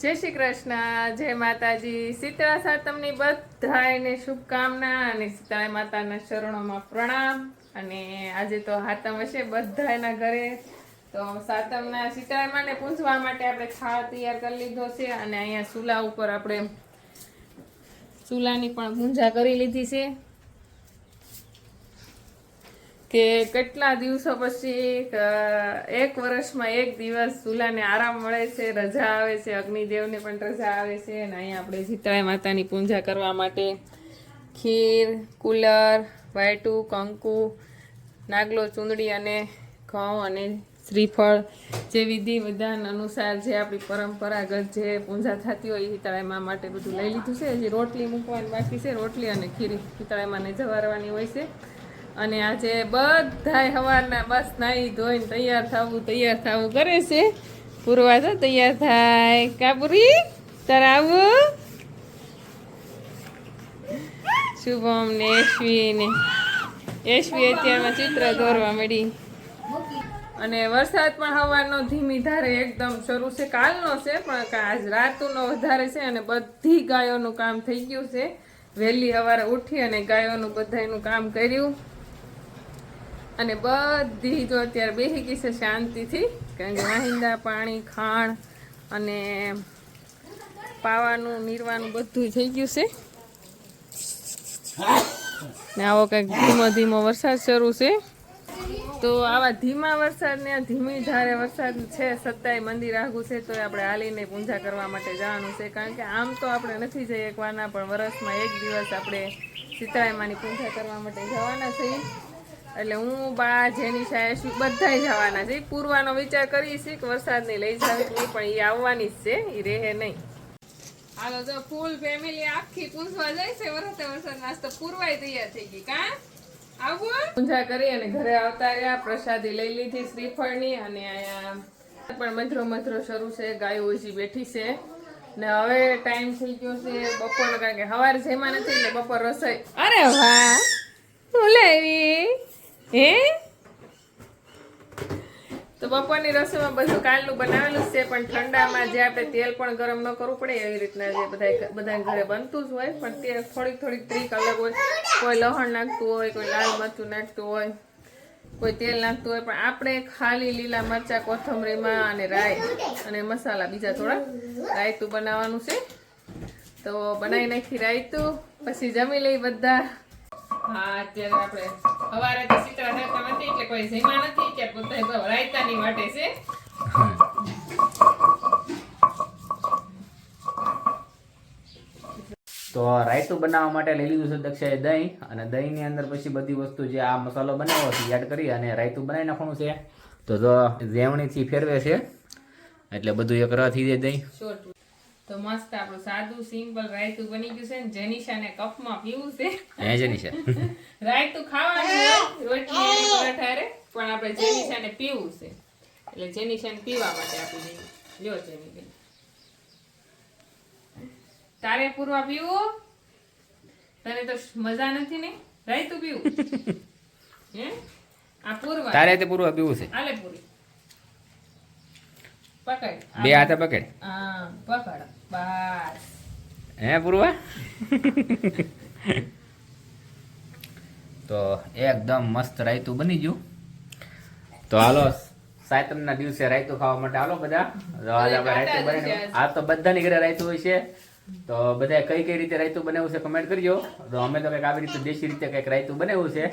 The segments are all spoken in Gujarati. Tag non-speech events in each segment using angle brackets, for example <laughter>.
જય શ્રી કૃષ્ણ, જય માતાજી. શીતળા સાતમની બધાને શુભકામના અને શીતળા માતાના શરણોમાં પ્રણામ. અને આજે તો હાતમ હશે બધાના ઘરે. તો સાતમના શીતળા માને પૂંજવા માટે આપણે થાળ તૈયાર કરી લીધો છે અને અહીંયા ચૂલા ઉપર આપણે ચૂલાની પણ પૂંજા કરી લીધી છે. કે કેટલા દિવસો પછી એક વર્ષમાં એક દિવસ ચૂલાને આરામ મળે છે, રજા આવે છે, અગ્નિદેવને પણ રજા આવે છે અને અહીંયા આપણે જીતળાઈ માતાની પૂજા કરવા માટે ખીર, કુલર, વાયટું, કંકુ, નાગલો, ચૂંદડી અને ઘઉં અને શ્રીફળ જે વિધિ વિધાન અનુસાર જે આપણી પરંપરાગત જે પૂજા થતી હોય એ શીતળામાં માટે બધું લઈ લીધું છે. હજી રોટલી મૂકવાની બાકી છે. રોટલી અને ખીર શીતળામાં જવારવાની હોય છે. અને આજે બધાય સવારના બસ નાહી ધોઈને તૈયાર થવું તૈયાર થવું કરે છે. પૂરવા તો તૈયાર થાય. કાપુરી તારે શુભમ ને યશ્વી ને. યશ્વી અત્યારમાં ચિત્ર દોરવા મળી અને વરસાદ પણ હવાનો ધીમી ધારે એકદમ શરૂ છે. કાલનો છે, પણ આજ રાતુનો વધારે છે અને બધી ગાયોનું કામ થઈ ગયું છે. વહેલી સવારે ઉઠી અને ગાયોનું બધાયનું કામ કર્યું. અને બધી જો અત્યારે બેસી ગઈ છે શાંતિથી, કારણ કે વાહિંદા, પાણી, ખાણ અને પાવાનું, નીરવાનું બધું થઈ ગયું છે. ને આવો કંઈક ધીમો ધીમો વરસાદ શરૂ છે. તો આવા ધીમા વરસાદને આ ધીમી ધારે વરસાદ છે, સત્તાય મંદિર આઘું છે તો આપણે હાલીને પૂજા કરવા માટે જવાનું છે. કારણ કે આમ તો આપણે નથી જઈ એકવાના પણ વરસમાં એક દિવસ આપણે સીતારામાની પૂજા કરવા માટે જવાના છીએ. એટલે હું બા જેની સાહેબ બધા જવાના છે. પૂરવાનો વિચાર કરી છે કે વરસાદને લઈ જાવી નહીં પણ એ આવવાની જ છે. એ રહે નહીં. હાલો જો ફૂલ ફેમિલી આખી પૂંછવા જાય છે વરસતે વરસાદ નાસ્તો પૂરવાય તૈયાર થઈ ગઈ. કા? આવું. પૂજા કરી અને ઘરે આવતા રહ્યા. પ્રસાદી લઈ લીધી શ્રીફળની અને અહીંયા પણ મધરો મધરો શરૂ છે. ગાયો ઓછી બેઠી છે. ને હવે ટાઈમ થઈ ગયો છે બપોરનો કારણ કે સવારે જેમાં નથી એટલે બપોર રસોઈ. અરે વાહ! હે? તો બપોરની રસોઈમાં બધું કાલનું બનાવેલું છે, પણ ઠંડામાં જે આપણે તેલ પણ ગરમ ન કરવું પડે, એવી રીતના જે બધા ઘરે બનતું જ હોય, પણ તે થોડીક થોડીક ટ્રીક અલગ હોય. કોઈ લહણ નાખતું હોય, કોઈ લાલ મરચું નાખતું હોય, કોઈ તેલ નાખતું હોય, પણ આપણે ખાલી લીલા મરચા, કોથમરીમાં અને રાય અને મસાલા, બીજા થોડા. રાયતું બનાવવાનું છે. તો બનાવી નાખી રાયતું પછી જમી લઈ બધા. હા અત્યારે આપણે સવારે તો શીતળા થતા નથી એટલે કોઈ જમ્યા નથી કે બધા રાયતાની વાટે છે. તો રાયતું બનાવવા માટે લઈ લીધું છે દક્ષાએ દહીં અને દહીંની અંદર પછી બધી વસ્તુ જે આ મસાલો બનાવ્યો છે એડ કરી અને રાયતું બનાવી નાખવાનું છે. તો જો ઝેવણીથી ફેરવે છે એટલે બધું એક રહ થઈ જાય દહીં. તો મસ્ત આપણું સાદું સિમ્પલ રાયતું બની ગયું છે ને જેનિશાને કપમાં પીવું છે. હે જેની <laughs> રાયતું ખાવાનું રોટલી અને પરાઠા રે પણ આપણે જેનિશાને પીવું છે. એટલે જેનિશાને પીવા માટે આપી દઈએ લ્યો જેની તારે પૂરવા પીવું? તને તો મજા નથી ને? રાયતું પીવું? હે? આ પૂરવા. તારે તે પૂરવા પીવું છે? આલે પૂરી. પકડ. બે હાથે પકડ. હા પકડ. બસ હે પૂરવા? તો એકદમ મસ્ત રાયતું બની ગયું. તો હાલો સાતમના દિવસે રાયતું ખાવા માટે હાલો બધા. રાયતું બને આ તો બધાની ઘરે રાયતું હોય છે. તો બધા કઈ કઈ રીતે રાયતું બનાવ્યું છે કમેન્ટ કરજો. તો અમે તો કંઈક આવી રીતે દેશી રીતે કંઈક રાયતું બનાવ્યું છે.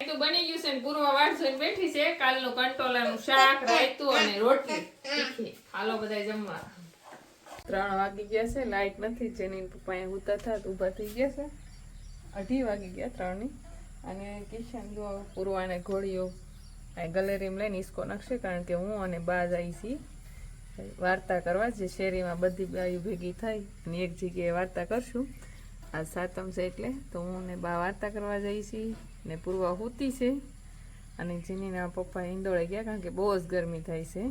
રાયતું બની ગયું છે ને પૂર્વ વાટ બેઠી છે. કાલનું કંટોલાનું શાક રાયતું અને રોટલી. હાલો બધા જમવા. ત્રણ વાગી ગયા છે લાઇટ નથી જેની પપ્પા અહીંયા ઉતા થાત, ઊભા થઈ ગયા છે. અઢી વાગી ગયા ત્રણની. અને કિશન જો પૂર્વાને ઘોડીઓ ગલેરીમાં લઈને ઈસકો નાખશે, કારણ કે હું અને બા જઈ છીએ વાર્તા કરવા, જે શેરીમાં બધી બાયું ભેગી થઈ અને એક જગ્યાએ વાર્તા કરશું. આ સાતમ છે એટલે, તો હું ને બા વાર્તા કરવા જઈ છીએ ને પૂર્વા હોતી છે. અને જેનીના પપ્પા ઈંદોળે ગયા, કારણ કે બહુ જ ગરમી થાય છે.